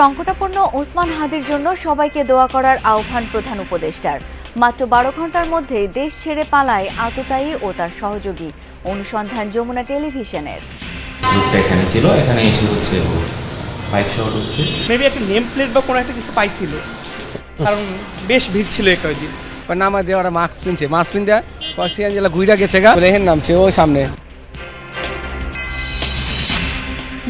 সংকটাপন্ন ওসমান হাদির জন্য সবাইকে দোয়া করার আহ্বান প্রধান উপদেষ্টার। মাত্র বারো ঘণ্টার মধ্যে দেশ ছেড়ে পালায় আততায়ী ও তার সহযোগী। অনুসন্ধান যমুনা টেলিভিশনের। লোকটা এখানে ছিল এখানে এসে হচ্ছে বাইক সহ ঢুকছে। মেবি একটা নেম প্লেট বা কোনো একটা কিছু পাইছিল। কারণ বেশ ভিড় ছিল এই কয়েকদিন নামা দিয়ে ওরা মাস্ক পিনছে। মাস্ক পিন দেয় কষ্টিয়ান জেলা ঘুইরা গেছে গা। নামছে ওই সামনে।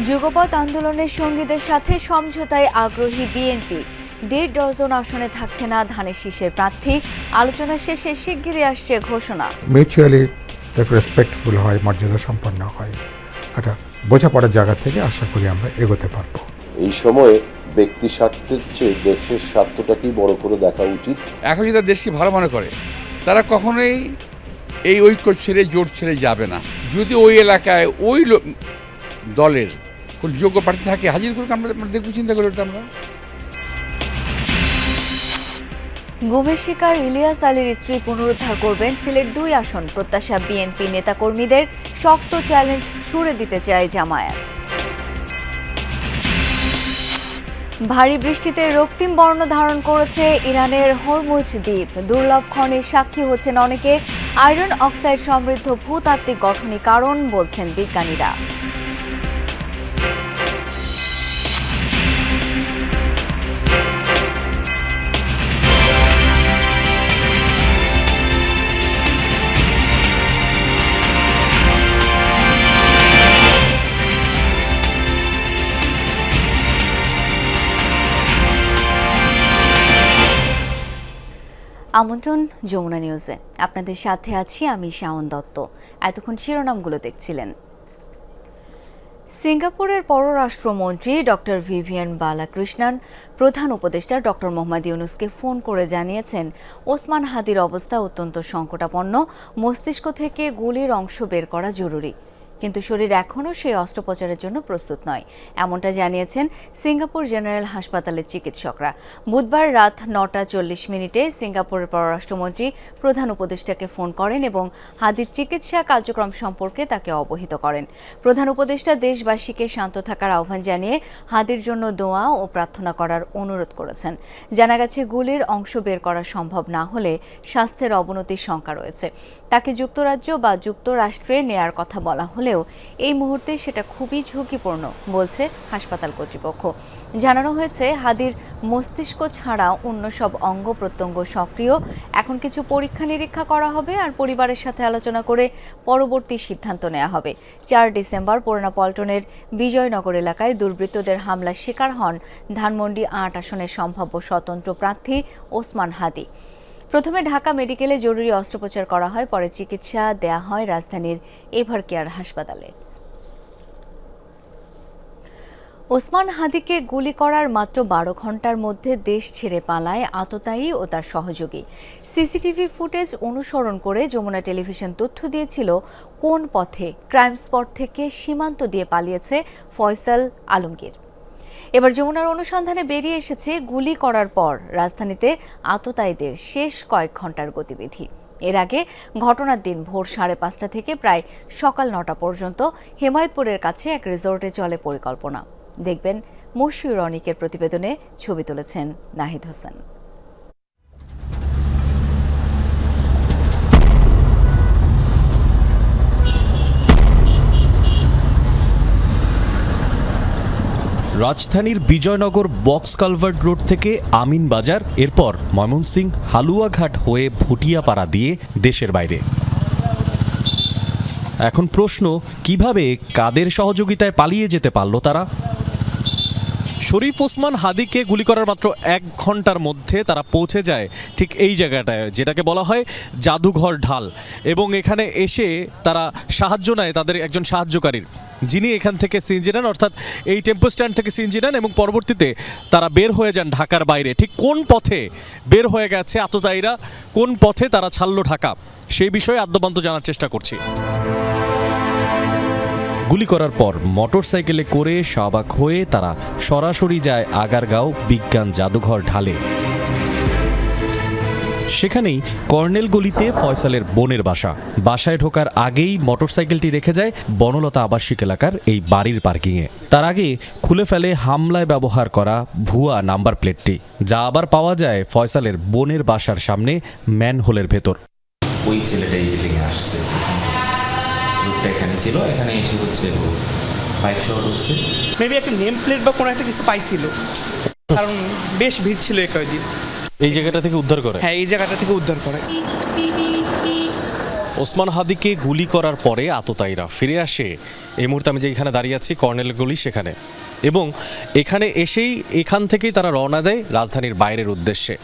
যুগপৎ আন্দোলনের সঙ্গীদের সাথে সমঝোতায় আগ্রহী বিএনপি। দেড় ডজন আসনে থাকছে না ধানের শীষের প্রার্থী। আলোচনা শেষে শিগগিরই আসছে ঘোষণা। মিউচুয়ালি রেসপেক্টফুল হয় মর্যাদা সম্পন্ন হয় একটা বোঝাপড়ার জায়গা থেকে আশা করি আমরা এগোতে পারব। এই সময়ে ব্যক্তি স্বার্থের চেয়ে দেশের স্বার্থটাকেই বড় করে দেখা উচিত। এখন যদি দেশকে ভালো মনে করে তারা কখনোই এই ঐক্য ছেড়ে জোট ছেড়ে যাবে না। যদি ওই এলাকায় ওই দলের কোন যোগ্য প্রার্থী থাকে, হাজির আমরা আমরা দেখব, চিন্তা করে ওটা আমরা। গুমের শিকার ইলিয়াস আলীর স্ত্রী পুনরুদ্ধার করবেন সিলেট দুই আসন। প্রত্যাশা বিএনপি নেতাকর্মীদের শক্ত চ্যালেঞ্জ ছুড়ে দিতে চায় জামায়াত। ভারী বৃষ্টিতে রক্তিম বর্ণ ধারণ করেছে ইরানের হরমুজ দ্বীপ। দুর্লভ ক্ষণের সাক্ষী হচ্ছেন অনেকে। আয়রন অক্সাইড সমৃদ্ধ ভূতাত্ত্বিক গঠনই কারণ, বলছেন বিজ্ঞানীরা। আমন্ত্রণ যমুনা নিউজে। আপনাদের সাথে আছি আমি শাওন দত্ত। এতক্ষণ শিরোনামগুলো দেখছিলেন। সিঙ্গাপুরের পররাষ্ট্রমন্ত্রী ডক্টর ভিভিয়ান বালাকৃষ্ণান, প্রধান উপদেষ্টা ডক্টর মোহাম্মদ ইউনুসকে ফোন করে জানিয়েছেন, ওসমান হাদির অবস্থা অত্যন্ত সংকটাপন্ন, মস্তিষ্ক থেকে গুলির অংশ বের করা জরুরি। কিন্তু শরীর এখনও সেই অস্ত্রোপচারের জন্য প্রস্তুত নয়। এমনটা জানিয়েছেন সিঙ্গাপুর জেনারেল হাসপাতালের চিকিৎসকরা। বুধবার রাত নটা চল্লিশ মিনিটে সিঙ্গাপুরের পররাষ্ট্রমন্ত্রী প্রধান উপদেষ্টাকে ফোন করেন এবং হাদির চিকিৎসা কার্যক্রম সম্পর্কে তাকে অবহিত করেন। প্রধান উপদেষ্টা দেশবাসীকে শান্ত থাকার আহ্বান জানিয়ে হাদির জন্য দোয়া ও প্রার্থনা করার অনুরোধ করেছেন। জানা গেছে গুলির অংশ বের করা সম্ভব না হলে স্বাস্থ্যের অবনতির শঙ্কা রয়েছে। তাকে যুক্তরাজ্য বা যুক্তরাষ্ট্রে নেয়ার কথা বলা হলেও এই মুহূর্তে সেটা খুবই ঝুঁকিপূর্ণ, বলছে হাসপাতাল কর্তৃপক্ষ। জানানো হয়েছে, হাদির মস্তিষ্ক ছাড়া অন্য সব অঙ্গ প্রত্যঙ্গ সক্রিয়। এখন কিছু পরীক্ষা নিরীক্ষা করা হবে আর পরিবারের সাথে আলোচনা করে পরবর্তী সিদ্ধান্ত নেওয়া হবে। চার ডিসেম্বর পুরোনা পল্টনের বিজয়নগর এলাকায় দুর্বৃত্তদের হামলার শিকার হন ধানমন্ডি আট আসনের সম্ভাব্য স্বতন্ত্র প্রার্থী ওসমান হাদি। প্রথমে ঢাকা মেডিকেলে জরুরি অস্ত্রোপচার করা হয়, পরে চিকিৎসা দেয়া হয় রাজধানীর এভার কেয়ার হাসপাতালে। ওসমান হাদিকে গুলি করার মাত্র বারো ঘণ্টার মধ্যে দেশ ছেড়ে পালায় আততায়ী ও তার সহযোগী। সিসিটিভি ফুটেজ অনুসরণ করে যমুনা টেলিভিশন তথ্য দিয়েছিল কোন পথে, ক্রাইম স্পট থেকে সীমান্ত দিয়ে পালিয়েছে ফয়সাল আলমগীর। এবার যমুনার অনুসন্ধানে বেরিয়ে এসেছে গুলি করার পর। রাজধানীতে আততায়ীদের শেষ কয়েক ঘণ্টার গতিবিধি। এর আগে ঘটনার দিন ভোর সাড়ে পাঁচটা থেকে প্রায় সকাল নটা পর্যন্ত হেমায়তপুরের কাছে এক রিসোর্টে চলে পরিকল্পনা। দেখবেন মশিউর অনিকের প্রতিবেদনে ছবি তুলেছেন নাহিদ হোসেন। রাজধানীর বিজয়নগর বক্স কালভার্ট রোড থেকে আমিন বাজার, এরপর ময়মনসিং হালুয়াঘাট হয়ে ভুটিয়াপাড়া দিয়ে দেশের বাইরে। এখন প্রশ্ন, কীভাবে কাদের সহযোগিতায় পালিয়ে যেতে পারল তারা? শরীফ ওসমান হাদিকে গুলি করার মাত্র এক ঘণ্টার মধ্যে তারা পৌঁছে যায় ঠিক এই জায়গাটায়, যেটাকে বলা হয় জাদুঘর ঢাল। এবং এখানে এসে তারা সাহায্য নেয় তাদের একজন সাহায্যকারীর, যিনি এখান থেকে সিনজি নেন, অর্থাৎ এই টেম্পো স্ট্যান্ড থেকে সিনজি নেন এবং পরবর্তীতে তারা বের হয়ে যান ঢাকার বাইরে। ঠিক কোন পথে বের হয়ে গেছে আততায়ীরা কোন পথে তারা ছাড়লো ঢাকা, সেই বিষয়ে আদ্যপান্ত জানার চেষ্টা করছি। গুলি করার পর মোটরসাইকেলে করে শাহবাগ হয়ে তারা সরাসরি যায় আগারগাঁও বিজ্ঞান জাদুঘর ঢালে। সেখানেই কর্নেল গলিতে ফয়সালের বোনের বাসা। বাসায় ঢোকার আগেই মোটরসাইকেলটি রেখে যায় বনলতা আবাসিক এলাকার এই বাড়ির পার্কিংয়ে। তার আগে খুলে ফেলে হামলায় ব্যবহার করা ভুয়া নাম্বার প্লেটটি, যা আবার পাওয়া যায় ফয়সালের বোনের বাসার সামনে ম্যানহোলের ভেতর। ওই ছেলেটা আসছে। লোকটা এখানে ছিল এখানে এসে হচ্ছে বাইক সহ ঢুকছে। মেবি একটা নেম প্লেট বা কোনো একটা কিছু পাইছিল। কারণ বেশ ভিড় ছিল এই কয়দিন। এই জায়গাটা থেকে উদ্ধার করে? হ্যাঁ এই জায়গাটা থেকে উদ্ধার করে। ওসমান হাদিকে গুলি করার পরে আততায়ীরা ফিরে আসে। এই মুহূর্তে আমি যেখানে দাঁড়িয়ে আছি কর্নেল গলি সেখানে। এবং এখানে এসেই এখান থেকেই তারা রওনা দেয় রাজধানীর বাইরের উদ্দেশ্যে।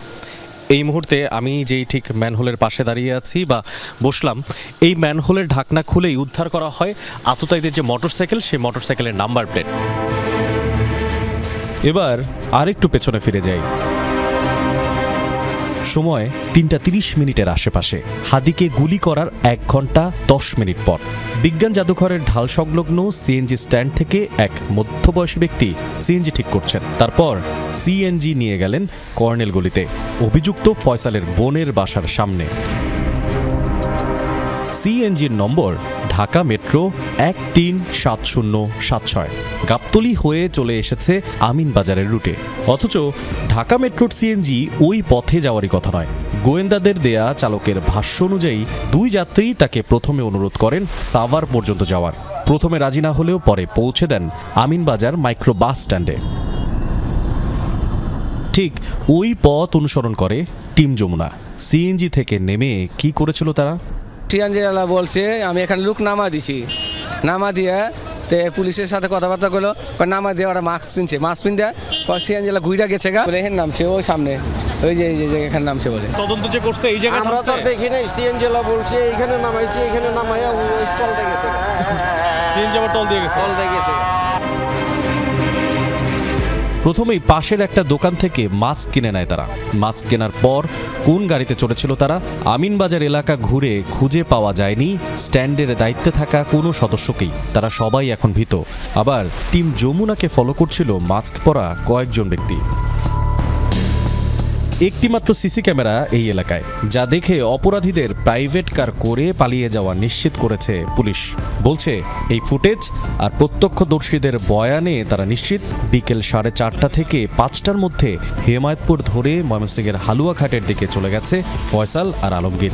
এই মুহূর্তে আমি যেই ঠিক ম্যানহোলের পাশে দাঁড়িয়ে আছি বা বসলাম, এই ম্যানহোলের ঢাকনা খুলেই উদ্ধার করা হয় আততায়ীদের যে মোটরসাইকেল, সেই মোটরসাইকেলের নাম্বার প্লেট। এবার আরেকটু পেছনে ফিরে যাই। সময় তিনটা তিরিশ মিনিটের আশেপাশে। হাদিকে গুলি করার এক ঘণ্টা দশ মিনিট পর। বিজ্ঞান জাদুঘরের ঢাল সংলগ্ন সিএনজি স্ট্যান্ড থেকে এক মধ্যবয়সী ব্যক্তি সিএনজি ঠিক করছেন। তারপর সিএনজি নিয়ে গেলেন কর্নেল গলিতে। অভিযুক্ত ফয়সালের বোনের বাসার সামনে। সিএনজির নম্বর ঢাকা মেট্রো এক তিন সাত শূন্য সাত ছয়। গাবতলি হয়ে চলে এসেছে আমিন বাজারের রুটে। অথচ ঢাকা মেট্রোর সিএনজি ওই পথে যাওয়ারই কথা নয়। গোয়েন্দাদের দেয়া চালকের ভাষ্য অনুযায়ী দুই যাত্রী তাকে প্রথমে অনুরোধ করেন সাভার পর্যন্ত যাওয়ার। প্রথমে রাজি না হলেও পরে পৌঁছে দেন আমিনবাজার মাইক্রো বাস স্ট্যান্ডে। ঠিক ওই পথ অনুসরণ করে টিম যমুনা। সিএনজি থেকে নেমে কি করেছিল তারা? সিয়াঞ্জিলা বলছে আমি এখানে লোক নামা দিছি। নামা দিয়ে তে পুলিশের সাথে কথাবার্তা করল নামা দিয়ে ওরা মাস্ক পিনছে মাস্ক পিন দেয় সিয়াঞ্জিলা ঘুরে গেছে গা। বলে এখানে নামছে ওই সামনে ওই যে এই যে এখানে নামছে বলে। তদন্ত যে করছে এই জায়গায় আমরা তো আর দেখি নাই সিএনজেলা বলছে এইখানে নামাইছে এখানে নামাইয়া ওই দিয়ে গেছে সিএনজি আবার তল দিয়ে গেছে? তলতে গেছে প্রথমেই পাশের একটা দোকান থেকে মাস্ক কিনে নেয় তারা। মাস্ক কেনার পর কোন গাড়িতে চড়েছিল তারা? আমিনবাজার এলাকা ঘুরে খুঁজে পাওয়া যায়নি, স্ট্যান্ডের দায়িত্বে থাকা কোনো সদস্যকেই। তারা সবাই এখন ভীত। আবার টিম যমুনাকে ফলো করছিল মাস্ক পরা কয়েকজন ব্যক্তি। একটি মাত্র সিসি ক্যামেরা এই এলাকায়, যা দেখে অপরাধীদের প্রাইভেট কার করে পালিয়ে যাওয়া নিশ্চিত করেছে পুলিশ। বলছে, এই ফুটেজ আর প্রত্যক্ষদর্শীদের বয়ানে তারা নিশ্চিত, বিকেল সাড়ে চারটা থেকে পাঁচটার মধ্যে হেমায়তপুর ধরে ময়মনসিংহের হালুয়াঘাটের দিকে চলে গেছে ফয়সাল আর আলমগীর।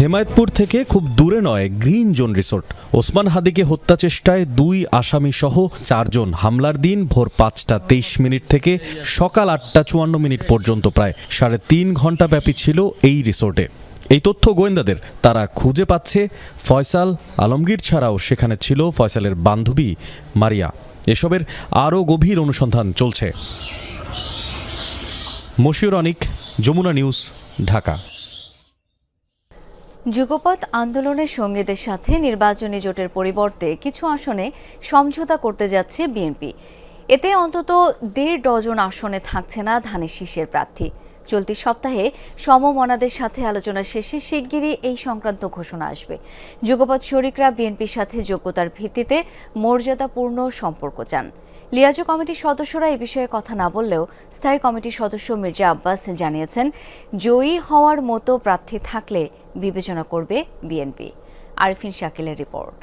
হেমায়তপুর থেকে খুব দূরে নয়, গ্রিন জোন রিসোর্ট। ওসমান হাদিকে হত্যা চেষ্টায় দুই আসামি সহ চারজন। হামলার দিন ভোর পাঁচটা তেইশ মিনিট থেকে সকাল আটটা চুয়ান্ন মিনিট পর্যন্ত প্রায়। সাড়ে তিন ঘণ্টা ব্যাপী ছিল এই রিসোর্টে। এই তথ্য গোয়েন্দাদের। তারা খুঁজে পাচ্ছে ফয়সাল আলমগীর ছাড়াও সেখানে ছিল ফয়সালের বান্ধবী মারিয়া। এসবের আরও গভীর অনুসন্ধান চলছে। মশিউর অনিক, যমুনা নিউজ, ঢাকা। যুগপৎ আন্দোলনের সঙ্গীদের সাথে নির্বাচনী জোটের পরিবর্তে কিছু আসনে সমঝোতা করতে যাচ্ছে বিএনপি। এতে অন্তত দেড় ডজন আসনে থাকছে না ধানের শীষের প্রার্থী। চলতি সপ্তাহে সমমনাদের সাথে আলোচনা শেষে শিগগিরই এই সংক্রান্ত ঘোষণা আসবে। যুগপৎ শরিকরা বিএনপির সাথে যোগ্যতার ভিত্তিতে মর্যাদাপূর্ণ সম্পর্ক চান। লিয়াজো কমিটির সদস্যরা এ বিষয়ে কথা না বললেও স্থায়ী কমিটির সদস্য মির্জা আব্বাস জানিয়েছেন, জয়ী হওয়ার মতো প্রার্থী থাকলে বিবেচনা করবে বিএনপি। আরিফিন শাকিলের রিপোর্ট।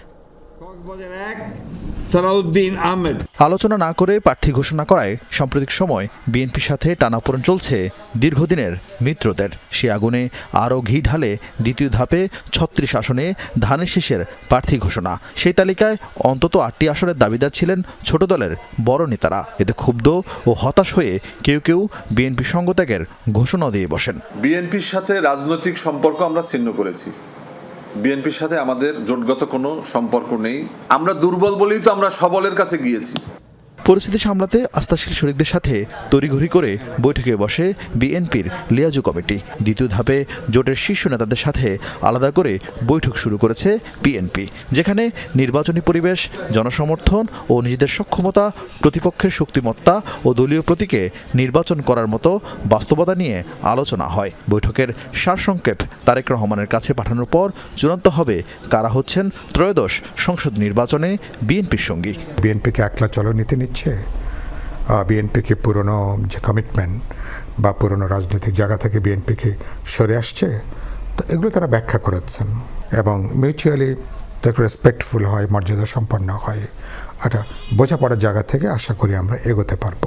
সালাউদ্দিন আহমেদ। আলোচনা না করে প্রার্থী ঘোষণা করায় সাম্প্রতিক সময় বিএনপির সাথে টানাপোড়েন চলছে দীর্ঘদিনের মিত্রদের। সে আগুনে আরও ঘি ঢালে দ্বিতীয় ধাপে ছত্রিশ আসনে ধানের শীষের প্রার্থী ঘোষণা। সেই তালিকায় অন্তত আটটি আসনের দাবিদার ছিলেন ছোট দলের বড় নেতারা। এতে ক্ষুব্ধ ও হতাশ হয়ে কেউ কেউ বিএনপি সঙ্গত্যাগের ঘোষণা দিয়ে বসেন। বিএনপির সাথে রাজনৈতিক সম্পর্ক আমরা ছিন্ন করেছি। বিএনপির সাথে আমাদের জোটগত কোনো সম্পর্ক নেই। আমরা দুর্বল বলেই তো আমরা সবলের কাছে গিয়েছি। পরিস্থিতি সামলাতে আস্থাশীল শরিকদের সাথে তড়িঘড়ি করে বৈঠকে বসে বিএনপির লিয়াজু কমিটি। দ্বিতীয় ধাপে জোটের শীর্ষ নেতাদের সাথে আলাদা করে বৈঠক শুরু করেছে বিএনপি, যেখানে নির্বাচনী পরিবেশ, জনসমর্থন ও নিজেদের সক্ষমতা, প্রতিপক্ষের শক্তিমত্তা ও দলীয় প্রতীকে নির্বাচন করার মতো বাস্তবতা নিয়ে আলোচনা হয়। বৈঠকের সারসংক্ষেপ তারেক রহমানের কাছে পাঠানোর পর চূড়ান্ত হবে কারা হচ্ছেন ত্রয়োদশ সংসদ নির্বাচনে বিএনপির সঙ্গী। বিএনপিকে একলা চলনীতি নিচ্ছে বিএনপিকে পুরনো যে কমিটমেন্ট বা পুরনো রাজনৈতিক জায়গা থেকে বিএনপিকে সরে আসছে, তো এগুলো তারা ব্যাখ্যা করেছেন। এবং মিউচুয়ালি একটু রেসপেক্টফুল হয়, মর্যাদা সম্পন্ন হয়। একটা বোঝাপড়ার জায়গা থেকে আশা করি আমরা এগোতে পারব।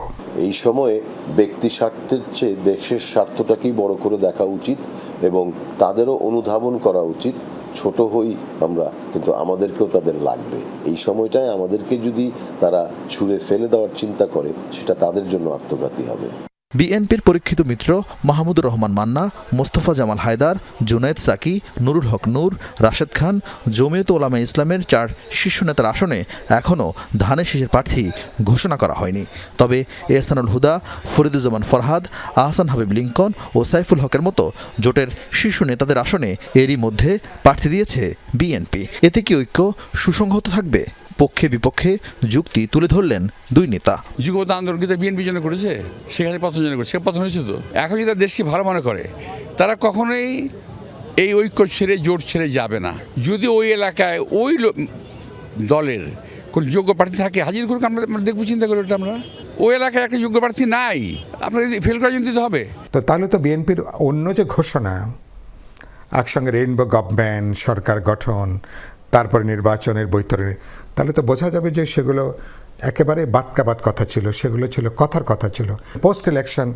এই সময়ে ব্যক্তি স্বার্থের চেয়ে দেশের স্বার্থটাকেই বড় করে দেখা উচিত এবং তাদেরও অনুধাবন করা উচিত। ছোট হই আমরা, কিন্তু আমাদেরকেও তাদের লাগবে। এই সময়টায় আমাদেরকে যদি তারা ছুঁড়ে ফেলে দেওয়ার চিন্তা করে, সেটা তাদের জন্য আত্মঘাতী হবে। বিএনপির পরীক্ষিত মিত্র মাহমুদুর রহমান মান্না, মোস্তফা জামাল হায়দার জুনায়েদ সাকি, নুরুল হক নূর, রাশেদ খান জমিয়ত ওলামা ইসলামের চার শীর্ষ নেতার আসনে এখনও ধানের শীষের প্রার্থী ঘোষণা করা হয়নি। তবে এহসানুল হুদা, ফরিদুজ্জামান ফরহাদ, আহসান হাবিব লিঙ্কন ও সাইফুল হকের মতো জোটের শীর্ষ নেতাদের আসনে এরই মধ্যে প্রার্থী দিয়েছে বিএনপি। এতে কি ঐক্য সুসংহত থাকবে? পক্ষে বিপক্ষে যুক্তি তুলে ধরলেন দুই নেতা। যুগপথ আন্দোলন কিন্তু বিএনপি জন্য করেছে সেখানে পতন জন্য করেছে সে পতন হয়েছে তো? এখন যদি তারা দেশকে ভালো মনে করে তারা কখনোই এই ঐক্য ছেড়ে জোট ছেড়ে যাবে না। যদি ওই এলাকায় ওই দলের কোন যোগ্য প্রার্থী থাকে হাজির করুক আমরা আমরা দেখব চিন্তা করে ওটা আমরা। ওই এলাকায় একটা যোগ্য প্রার্থী নাই। আপনার ফেল করার জন্য দিতে হবে। তো তাহলে তো বিএনপির অন্য যে ঘোষণা একসঙ্গে রেইনবো গভর্নমেন্ট সরকার গঠন তারপরে নির্বাচনের বৈতরণী তাহলে তো বোঝা যাবে যে সেগুলো একেবারে বাদকাবাদ কথা ছিল, সেগুলো ছিল কথার কথা ছিল। পোস্ট ইলেকশন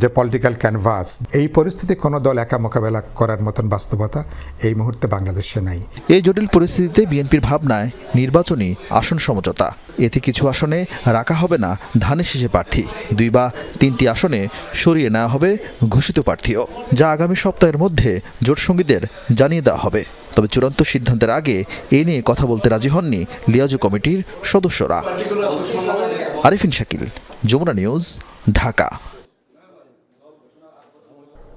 যে পলিটিক্যাল ক্যানভাস এই পরিস্থিতি কোনো দল একা মোকাবেলা করার মতন বাস্তবতা এই মুহূর্তে বাংলাদেশে নাই। এই জটিল পরিস্থিতিতে বিএনপির ভাবনায় নির্বাচনী আসন সমঝোতা। এতে কিছু আসনে রাখা হবে না ধানের শেষে প্রার্থী। দুই বা তিনটি আসনে সরিয়ে নেওয়া হবে ঘোষিত প্রার্থীও। যা আগামী সপ্তাহের মধ্যে জোটসঙ্গীদের জানিয়ে দেওয়া হবে। তবে চূড়ান্ত সিদ্ধান্তের আগে এ নিয়ে কথা বলতে রাজি হননি লিয়াজু কমিটির সদস্যরা। আরিফিন শাকিল, যমুনা নিউজ, ঢাকা।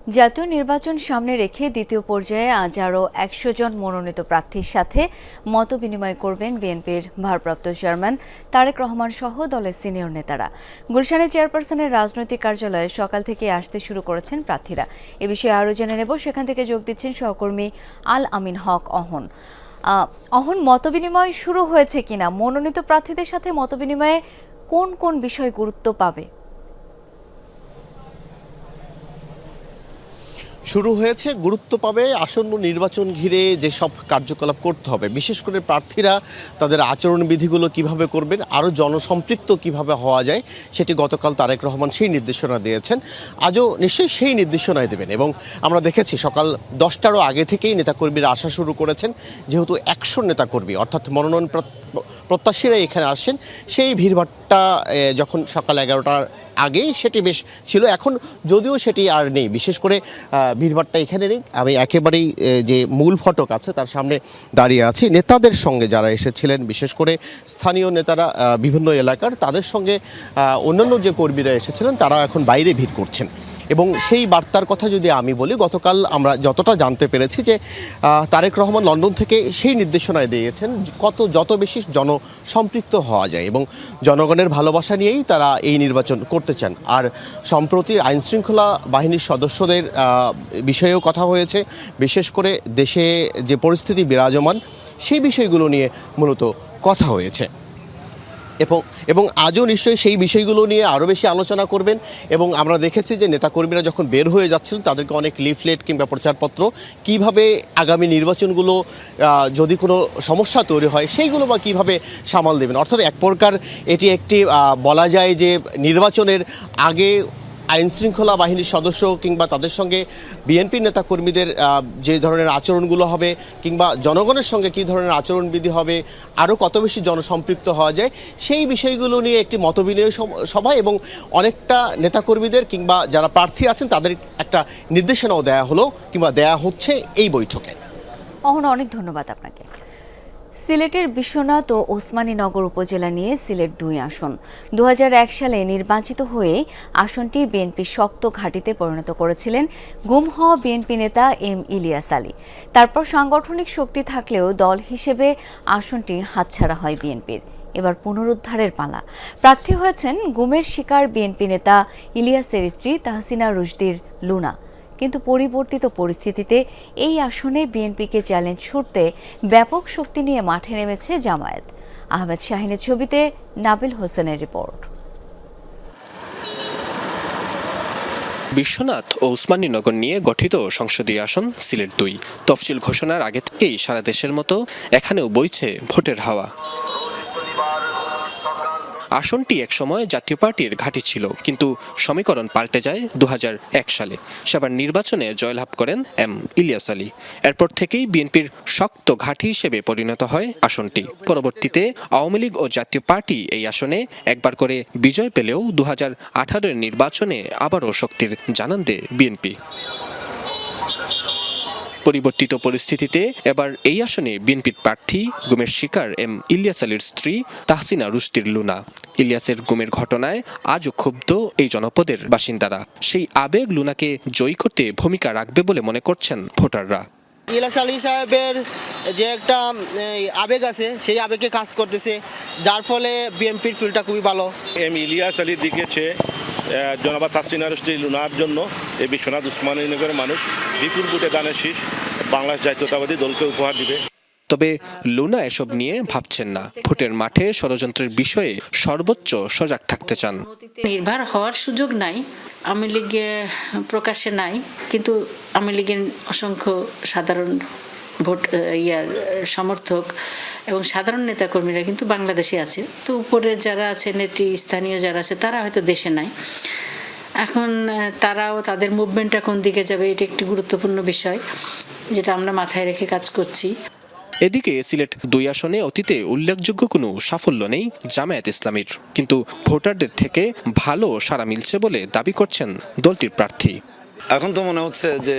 জাতীয় নির্বাচন সামনে রেখে দ্বিতীয় পর্যায়ে আজ আরও একশো জন মনোনীত প্রার্থীর সাথে মত বিনিময় করবেন বিএনপির ভারপ্রাপ্ত চেয়ারম্যান তারেক রহমান সহ দলের সিনিয়র নেতারা। গুলশানে চেয়ারপারসনের রাজনৈতিক কার্যালয়ে সকাল থেকে আসতে শুরু করেছেন প্রার্থীরা। এ বিষয়ে আরও জেনে নেব। সেখান থেকে যোগ দিচ্ছেন সহকর্মী আল আমিন হক, অহন। অহন মতবিনিময় শুরু হয়েছে কিনা? মনোনীত প্রার্থীদের সাথে মতবিনিময়ে কোন কোন বিষয় গুরুত্ব পাবে? শুরু হয়েছে, গুরুত্ব পাবে আসন্ন নির্বাচন ঘিরে যেসব কার্যকলাপ করতে হবে। বিশেষ করে প্রার্থীরা তাদের আচরণবিধিগুলো কীভাবে করবেন, আরও জনসম্পৃক্ত কীভাবে হওয়া যায়, সেটি গতকাল তারেক রহমান সেই নির্দেশনা দিয়েছেন। আজও নিশ্চয়ই সেই নির্দেশনায় দেবেন এবং আমরা দেখেছি সকাল দশটারও আগে থেকেই নেতাকর্মীরা আসা শুরু করেছেন। যেহেতু একশো নেতাকর্মী, অর্থাৎ মনোনয়ন প্রা- প্রত্যাশীরা এখানে আসেন, সেই ভিড়ভাট্টা যখন সকাল এগারোটার আগে সেটি বেশ ছিল, এখন যদিও সেটি আর নেই। বিশেষ করে ভিড়ভাড়টা এখানে নেই। আমি একেবারেই যে মূল ফটক আছে তার সামনে দাঁড়িয়ে আছি। নেতাদের সঙ্গে যারা এসেছিলেন, বিশেষ করে স্থানীয় নেতারা বিভিন্ন এলাকার, তাদের সঙ্গে অন্যান্য যে কর্মীরা এসেছিলেন, তারা এখন বাইরে ভিড় করছেন। এবং সেই বার্তার কথা যদি আমি বলি, গতকাল আমরা যতটা জানতে পেরেছি যে তারেক রহমান লন্ডন থেকে সেই নির্দেশনায় দিয়েছেন কত যত বেশি জনসম্পৃক্ত হওয়া যায় এবং জনগণের ভালোবাসা নিয়েই তারা এই নির্বাচন করতে চান। আর সম্প্রতি আইনশৃঙ্খলা বাহিনীর সদস্যদের বিষয়েও কথা হয়েছে, বিশেষ করে দেশে যে পরিস্থিতি বিরাজমান, সেই বিষয়গুলো নিয়ে মূলত কথা হয়েছে। এবং এবং আজও নিশ্চয়ই সেই বিষয়গুলো নিয়ে আরও বেশি আলোচনা করবেন। এবং আমরা দেখেছি যে নেতাকর্মীরা যখন বের হয়ে যাচ্ছিলেন, তাদেরকে অনেক লিফলেট কিংবা প্রচারপত্র কীভাবে আগামী নির্বাচনগুলো যদি কোনো সমস্যা তৈরি হয়, সেইগুলো বা কীভাবে সামাল দেবেন? অর্থাৎ এক প্রকার এটি একটি বলা যায় যে নির্বাচনের আগে আইন শৃঙ্খলা বাহিনীর সদস্য কিংবা তাদের সঙ্গে বিএনপি নেতাকর্মীদের যে ধরনের আচরণগুলো হবে কিংবা জনগণের সঙ্গে কী ধরনের আচরণবিধি হবে আরও কত বেশি জনসম্পৃক্ত হওয়া যায়, সেই বিষয়গুলো নিয়ে একটি মতবিনিময় সভা এবং অনেকটা নেতাকর্মীদের কিংবা যারা প্রার্থী আছেন তাদের একটা নির্দেশনাও দেয়া হলো কিংবা দেয়া হচ্ছে এই বৈঠকে। অহন, অনেক ধন্যবাদ আপনাকে। সিলেটের বিশ্বনাথ ও ওসমানীনগর উপজেলা নিয়ে সিলেট দুই আসন। দু হাজার এক সালে নির্বাচিত হয়ে আসনটি বিএনপি শক্ত ঘাঁটিতে পরিণত করেছিলেন গুম হওয়া বিএনপি নেতা এম ইলিয়াস আলী। তারপর সাংগঠনিক শক্তি থাকলেও দল হিসেবে আসনটি হাতছাড়া হয় বিএনপির। এবার পুনরুদ্ধারের পালা। প্রার্থী হয়েছেন গুমের শিকার বিএনপি নেতা ইলিয়াসের স্ত্রী তাহসিনা রুশদির লুনা। কিন্তু পরিবর্তিত পরিস্থিতিতে এই আসনে বিএনপিকে চ্যালেঞ্জ ছুটতে ব্যাপক শক্তি নিয়ে মাঠে নেমেছে জামায়াত। আহমেদ শাহিনের ছবিতে নাবিল হোসেনের রিপোর্ট। বিশ্বনাথ ও উসমানীনগর নিয়ে গঠিত সংসদীয় আসন সিলেট দুই। তফসিল ঘোষণার আগে থেকেই সারা দেশের মতো এখানেও বইছে ভোটের হাওয়া। আসনটি একসময় জাতীয় পার্টির ঘাঁটি ছিল, কিন্তু সমীকরণ পাল্টে যায় দু হাজার এক সালে। সেবার নির্বাচনে জয়লাভ করেন এম ইলিয়াস আলী। এরপর থেকেই বিএনপির শক্ত ঘাঁটি হিসেবে পরিণত হয় আসনটি। পরবর্তীতে আওয়ামী লীগ ও জাতীয় পার্টি এই আসনে একবার করে বিজয় পেলেও দু হাজার নির্বাচনে আবারও শক্তির জানান দেয় বিএনপি। পরিবর্তিত পরিস্থিতিতে এবার এই আসনে বিএনপির প্রার্থী গুমের শিকার এম ইলিয়াস আলীর স্ত্রী তাহসিনা রুস্তির লুনা। ইলিয়াসের গুমের ঘটনায় আজও ক্ষুব্ধ এই জনপদের বাসিন্দারা। সেই আবেগ লুনাকে জয়ী করতে ভূমিকা রাখবে বলে মনে করছেন ভোটাররা। ইলাস আলী সাহেবের যে একটা আবেগ আছে সেই আবেগে কাজ করতেছে যার ফলে বিএনপির ফিল্ডটা খুবই ভালো। এম ইলিয়াস আলীর দিকে জনাবা তাসরিনা রুশদি লুনার জন্য এই বিশ্বনাথ উসমানীনগরের মানুষ বিপুল ভোটে দানের শীষ বাংলাদেশ জাতীয়তাবাদী দলকে উপহার দিবে। তবে লুনা এসব নিয়ে ভাবছেন না। ভোটের মাঠে ষড়যন্ত্রের বিষয়ে সর্বোচ্চ সজাগ থাকতে চান। নির্ভর হওয়ার সুযোগ নাই আওয়ামী লীগে প্রকাশ্যে নাই কিন্তু আমি লীগের অসংখ্য সাধারণ ভোট ইয়ার সমর্থক এবং সাধারণ নেতাকর্মীরা কিন্তু বাংলাদেশে আছে। তো উপরের যারা আছে নেত্রী স্থানীয় যারা আছে তারা হয়তো দেশে নাই। এখন তারাও তাদের মুভমেন্টটা কোন দিকে যাবে এটা একটি গুরুত্বপূর্ণ বিষয় যেটা আমরা মাথায় রেখে কাজ করছি। এদিকে সিলেট দুই আসনে অতীতে উল্লেখযোগ্য কোনো সাফল্য নেই জামায়াত ইসলামীর। কিন্তু ভোটারদের থেকে ভালো সাড়া মিলছে বলে দাবি করছেন দলটির প্রার্থী। এখন তো মনে হচ্ছে যে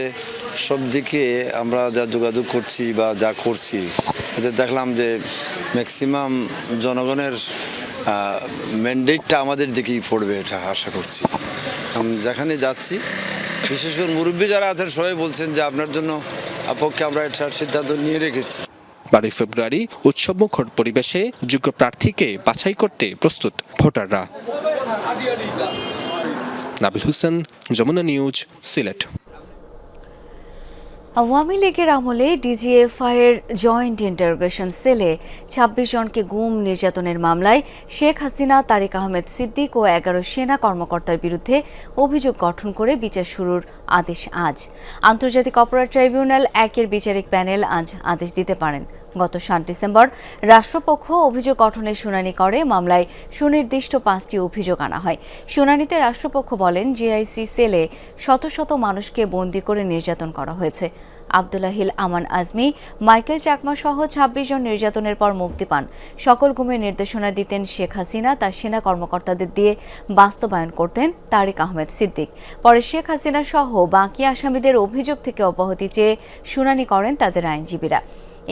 সব দিকে আমরা যা যোগাযোগ করছি বা যা করছি, এতে দেখলাম যে ম্যাক্সিমাম জনগণের ম্যান্ডেটটা আমাদের দিকেই পড়বে এটা আশা করছি। যেখানে যাচ্ছি, বিশেষ করে মুরব্বী যারা আছেন, সবাই বলছেন যে আপনার জন্য পক্ষে আমরা এটার সিদ্ধান্ত নিয়ে রেখেছি। বারোই ফেব্রুয়ারি উৎসবমুখর পরিবেশে যোগ্য প্রার্থীকে বাছাই করতে প্রস্তুত ভোটাররা। নাবিল হোসেন, যমুনা নিউজ, সিলেট। আওয়ামী লীগের আমলে ডিজিএফআই এর জয়েন্ট ইন্টারগ্রেশন সেলে ২৬ জনকে গুম নির্যাতনের মামলায় শেখ হাসিনা, তারেক আহমেদ সিদ্দিক ও এগারো সেনা কর্মকর্তার বিরুদ্ধে অভিযোগ গঠন করে বিচার শুরুর আদেশ আজ। আন্তর্জাতিক অপরাধ ট্রাইব্যুনাল একের বিচারিক প্যানেল আজ আদেশ দিতে পারেন। গত সাত ডিসেম্বর রাষ্ট্রপক্ষ অভিযোগ গঠনের শুনানি করে। মামলায় সুনির্দিষ্ট পাঁচটি অভিযোগ আনা হয়। শুনানিতে রাষ্ট্রপক্ষ বলেন, জিআইসি সেলে শত শত মানুষকে বন্দি করে নির্যাতন করা হয়েছে। আবদুল্লাহিল আমান আজমি, মাইকেল চাকমা সহ ছাব্বিশ জন নির্যাতনের পর মুক্তি পান। সকল গুমের নির্দেশনা দিতেন শেখ হাসিনা। তার সেনা কর্মকর্তাদের দিয়ে বাস্তবায়ন করতেন তারেক আহমেদ সিদ্দিক। পরে শেখ হাসিনা সহ বাকি আসামিদের অভিযোগ থেকে অব্যাহতি চেয়ে শুনানি করেন তাদের আইনজীবীরা।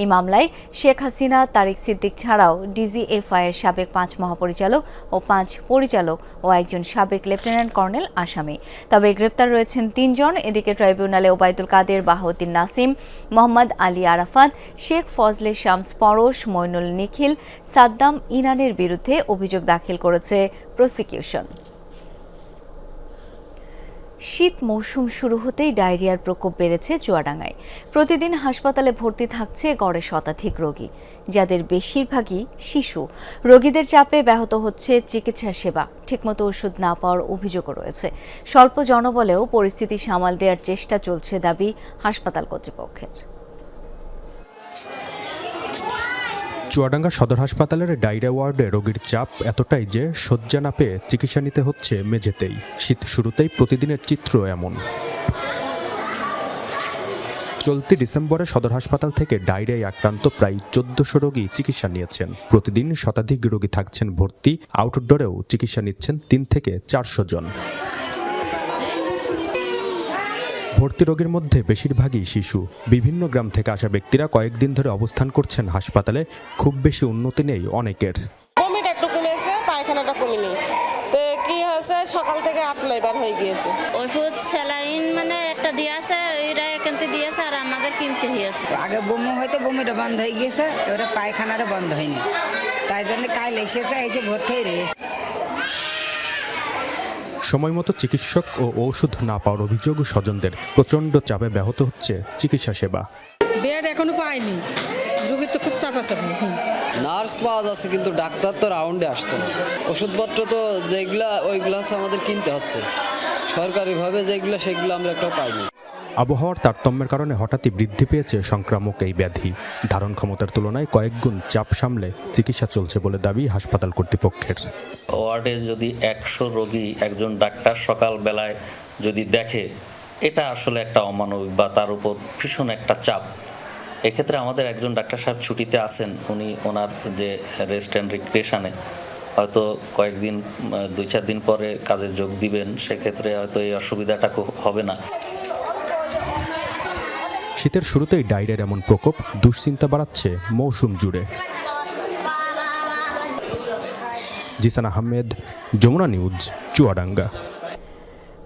এই মামলায় শেখ হাসিনা, তারেক সিদ্দিক ছাড়াও ডিজিএফআই এর সাবেক পাঁচ মহাপরিচালক ও পাঁচ পরিচালক ও একজন সাবেক লেফটেন্যান্ট কর্নেল আসামি। তবে গ্রেপ্তার রয়েছেন তিনজন। এদিকে ট্রাইব্যুনালে ওবায়দুল কাদের, বাহাউদ্দিন নাসিম, মোহাম্মদ আলী আরাফাত, শেখ ফজলে শামস পরশ, মইনুল নিখিল, সাদ্দাম ইনানের বিরুদ্ধে অভিযোগ দাখিল করেছে প্রসিকিউশন। শীত মৌসুম শুরু হতেই ডায়রিয়ার প্রকোপ বেড়েছে চুয়াডাঙ্গায়। প্রতিদিন হাসপাতালে ভর্তি থাকছে গড়ে শতাধিক রোগী, যাদের বেশিরভাগই শিশু। রোগীদের চাপে ব্যাহত হচ্ছে চিকিৎসা সেবা। ঠিকমতো ওষুধ না পাওয়ার অভিযোগও রয়েছে। স্বল্প জনবলেও পরিস্থিতি সামাল দেওয়ার চেষ্টা চলছে দাবি হাসপাতাল কর্তৃপক্ষের। চুয়াডাঙ্গা সদর হাসপাতালের ডায়রিয়া ওয়ার্ডে রোগীর চাপ এতটাই যে শয্যা না পেয়ে চিকিৎসা নিতে হচ্ছে মেঝেতেই। শীত শুরুতেই প্রতিদিনের চিত্র এমন। চলতি ডিসেম্বরে সদর হাসপাতাল থেকে ডায়রিয়ায় আক্রান্ত প্রায় চোদ্দশো রোগী চিকিৎসা নিয়েছেন। প্রতিদিন শতাধিক রোগী থাকছেন ভর্তি, আউটডোরেও চিকিৎসা নিচ্ছেন তিন থেকে চারশো জন। ভর্তি রোগীর মধ্যে বেশিরভাগই শিশু। বিভিন্ন গ্রাম থেকে আসা ব্যক্তিরা কয়েকদিন ধরে অবস্থান করছেন হাসপাতালে খুব বেশি উন্নতি নেই অনেকের। বমিটা একটু কমেছে পায়খানাটা কমেনি তো কি হয়েছে? সকাল থেকে আট বার হয়ে গিয়েছে। ওষুধ স্যালাইন মানে একটা দিয়েছে এরা এখানতে দিয়েছে আর আমাদের কিনতে হয়েছে। আগে বমি হয়তো বমিটা বন্ধ হয়ে গিয়েছে এবারে পায়খানাটা বন্ধ হয়নি। তাই জন্য কাল এসেছে এই যে ভর্তি হয়ে রয়েছে। সময় মতো চিকিৎসক ও ঔষধ না পাওয়ার অভিযোগ স্বজনদের। প্রচণ্ড চাপে ব্যাহত হচ্ছে চিকিৎসা সেবা। বেড এখনও পাইনি। রোগীর তো খুব চাপ আছে নার্স পাওয়া যাচ্ছে কিন্তু ডাক্তার তো রাউন্ডে আসছে না। ওষুধপত্র তো যেগুলা ওইগুলা হচ্ছে আমাদের কিনতে হচ্ছে। সরকারিভাবে যেগুলা সেগুলো আমরা একটা পাইনি। আবহাওয়ার তারতম্যের কারণে হঠাৎই বৃদ্ধি পেয়েছে সংক্রামক এই ব্যাধি। ধারণ ক্ষমতার তুলনায় কয়েকগুণ চাপ সামলে চিকিৎসা চলছে বলে দাবি হাসপাতাল কর্তৃপক্ষের। ওয়ার্ডে যদি একশো রোগী একজন ডাক্তার সকালবেলায় যদি দেখে, এটা আসলে একটা অমানবিক বা তার উপর ভীষণ একটা চাপ। এক্ষেত্রে আমাদের একজন ডাক্তার সাহেব ছুটিতে আছেন, উনি ওনার যে রেস্ট অ্যান্ড রিক্রিয়েশনে হয়তো কয়েকদিন, দুই চার দিন পরে কাজে যোগ দিবেন, সেক্ষেত্রে হয়তো এই অসুবিধাটা হবে না। শীতের শুরুতেই ডায়রিয়ার এমন প্রকোপ দুশ্চিন্তা বাড়াচ্ছে মৌসুম জুড়ে। জিসান আহমেদ যমুনা নিউজ চুয়াডাঙ্গা।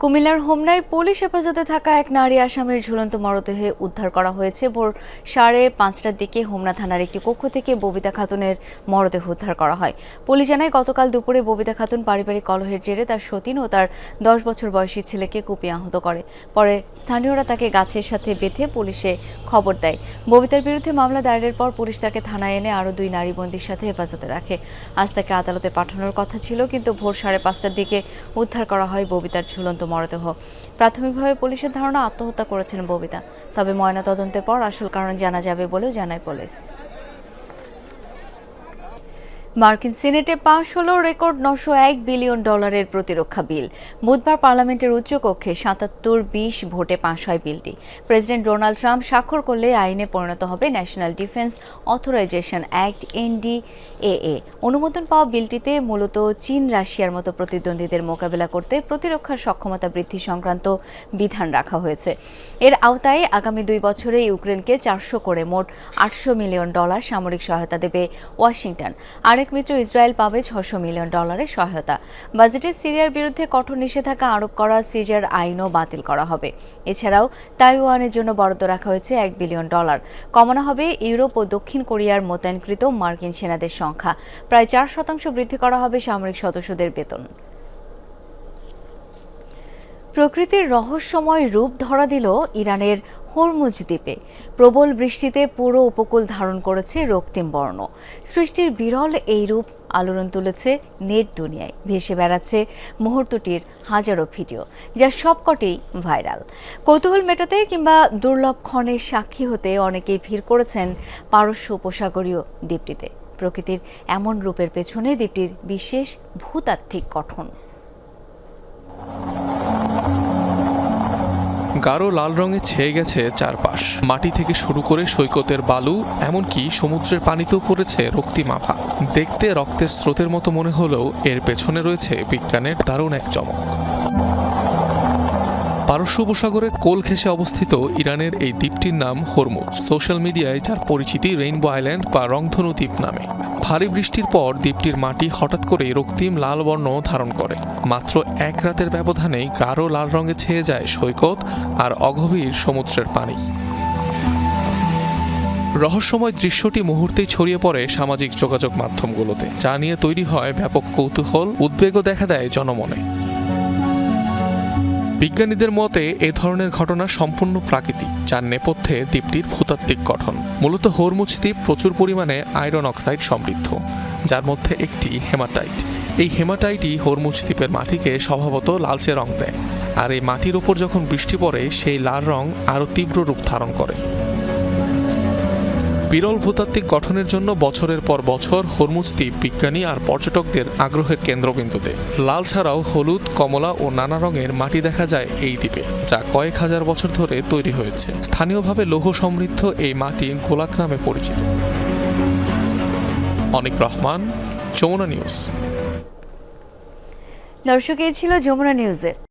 কুমিল্লার হোমনায় পুলিশ হেফাজতে থাকা এক নারী আসামির ঝুলন্ত মরদেহে উদ্ধার করা হয়েছে। ভোর সাড়ে পাঁচটার দিকে হোমনা থানার একটি কক্ষ থেকে ববিতা খাতুনের মরদেহ উদ্ধার করা হয়। পুলিশ জানায়, গতকাল দুপুরে ববিতা খাতুন পারিবারিক কলহের জেরে তার সতীন ও তার দশ বছর বয়সী ছেলেকে কুপিয়ে আহত করে। পরে স্থানীয়রা তাকে গাছের সাথে বেঁধে পুলিশে খবর দেয়। ববিতার বিরুদ্ধে মামলা দায়েরের পর পুলিশ তাকে থানায় এনে আরও দুই নারী বন্দির সাথে হেফাজতে রাখে। আজ তাকে আদালতে পাঠানোর কথা ছিল, কিন্তু ভোর সাড়ে পাঁচটার দিকে উদ্ধার করা হয় ববিতার ঝুলন্ত মরদেহ। প্রাথমিকভাবে পুলিশের ধারণা আত্মহত্যা করেছেন ববিতা। তবে ময়নাতদন্তের পর আসল কারণ জানা যাবে বলেও জানায় পুলিশ। মার্কিন সিনেটে পাশ হল রেকর্ড নশো এক বিলিয়ন ডলারের প্রতিরক্ষা বিল। বুধবার পার্লামেন্টের উচ্চকক্ষে সাতাত্তর বিশ ভোটে পাশ হয় বিলটি। প্রেসিডেন্ট ডোনাল্ড ট্রাম্প স্বাক্ষর করলে আইনে পরিণত হবে National Defense Authorization Act, NDAA. অনুমোদন পাওয়া বিলটিতে মূলত চীন, রাশিয়ার মতো প্রতিদ্বন্দ্বীদের মোকাবেলা করতে প্রতিরক্ষা সক্ষমতা বৃদ্ধি সংক্রান্ত বিধান রাখা হয়েছে। এর আওতায় আগামী দুই বছরে ইউক্রেনকে চারশো করে মোট আটশো মিলিয়ন ডলার সামরিক সহায়তা দেবে ওয়াশিংটন। আরেক মিত্র ইসরায়েল পাবে ছশো মিলিয়ন ডলারের সহায়তা। বাজেটে সিরিয়ার বিরুদ্ধে কঠোর নিষেধাজ্ঞা আরোপ করা সিজার আইনও বাতিল করা হবে। এছাড়াও তাইওয়ানের জন্য বরাদ্দ রাখা হয়েছে এক বিলিয়ন ডলার। কমানো হবে ইউরোপ ও দক্ষিণ কোরিয়ার মোতায়েনকৃত মার্কিন সেনাদের সংখ্যা। প্রায় চার শতাংশ বৃদ্ধি করা হবে সামরিক সদস্যদের বেতন। প্রকৃতির রহস্যময় রূপ ধরা দিল ইরানের হরমুজ দ্বীপে প্রবল বৃষ্টিতে পুরো উপকূল ধারণ করেছে রক্তিম বর্ণ। সৃষ্টির বিরল এই রূপ আলোড়ন তুলেছে নেট দুনিয়ায়। ভেসে বেড়াচ্ছে মুহূর্তটির হাজারো ভিডিও, যা সবকটি ভাইরাল। কৌতূহল মেটাতে কিংবা দুর্লভ ক্ষণের সাক্ষী হতে অনেকেই ভিড় করেছেন পারস্য উপসাগরীয় দ্বীপটিতে। প্রকৃতির এমন রূপের পেছনে দ্বীপটির বিশেষ ভূতাত্ত্বিক গঠন। গাঢ় লাল রঙে ছেয়ে গেছে চারপাশ। মাটি থেকে শুরু করে সৈকতের বালু, এমনকি সমুদ্রের পানিতেও পড়েছে রক্তিমাভা দেখতে রক্তের স্রোতের মতো মনে হলেও এর পেছনে রয়েছে বিজ্ঞানের দারুণ এক চমক। পারস্য উপসাগরের কোল ঘেঁষে অবস্থিত ইরানের এই দ্বীপটির নাম হরমুজ। সোশ্যাল মিডিয়ায় যার পরিচিতি রেইনবো আইল্যান্ড বা রংধনু দ্বীপ নামে। ভারী বৃষ্টির পর দ্বীপটির মাটি হঠাৎ করে রক্তিম লাল বর্ণ ধারণ করে। মাত্র এক রাতের ব্যবধানে গাঢ় লাল রঙে ছেয়ে যায় সৈকত আর অগভীর সমুদ্রের পানি। রহস্যময় দৃশ্যটি মুহূর্তেই ছড়িয়ে পড়ে সামাজিক যোগাযোগ মাধ্যমগুলোতে, যা নিয়ে তৈরি হয় ব্যাপক কৌতূহল, উদ্বেগও দেখা দেয় জনমনে। বিজ্ঞানীদের মতে, এ ধরনের ঘটনা সম্পূর্ণ প্রাকৃতিক, যার নেপথ্যে দ্বীপটির ভূতাত্ত্বিক গঠন। মূলত হরমুজ দ্বীপ প্রচুর পরিমাণে আয়রন অক্সাইড সমৃদ্ধ, যার মধ্যে একটি হেমাটাইট। এই হেমাটাইটই হরমুচ দ্বীপের মাটিকে স্বভাবত লালচে রং দেয়, আর এই মাটির ওপর যখন বৃষ্টি পড়ে, সেই লাল রং আরও তীব্র রূপ ধারণ করে। বিরল ভূতাত্ত্বিক গঠনের জন্য বছরের পর বছর হরমুজ বিজ্ঞানী আর পর্যটকদের আগ্রহের কেন্দ্রবিন্দুতে। লাল ছাড়াও হলুদ, কমলা ও নানা রঙের মাটি দেখা যায় এই দ্বীপে, যা কয়েক হাজার বছর ধরে তৈরি হয়েছে। স্থানীয়ভাবে লৌহ সমৃদ্ধ এই মাটি গোলাক নামে পরিচিত। অনিক রহমান, যমুনা নিউজ। দর্শক, এই ছিল যমুনা নিউজের।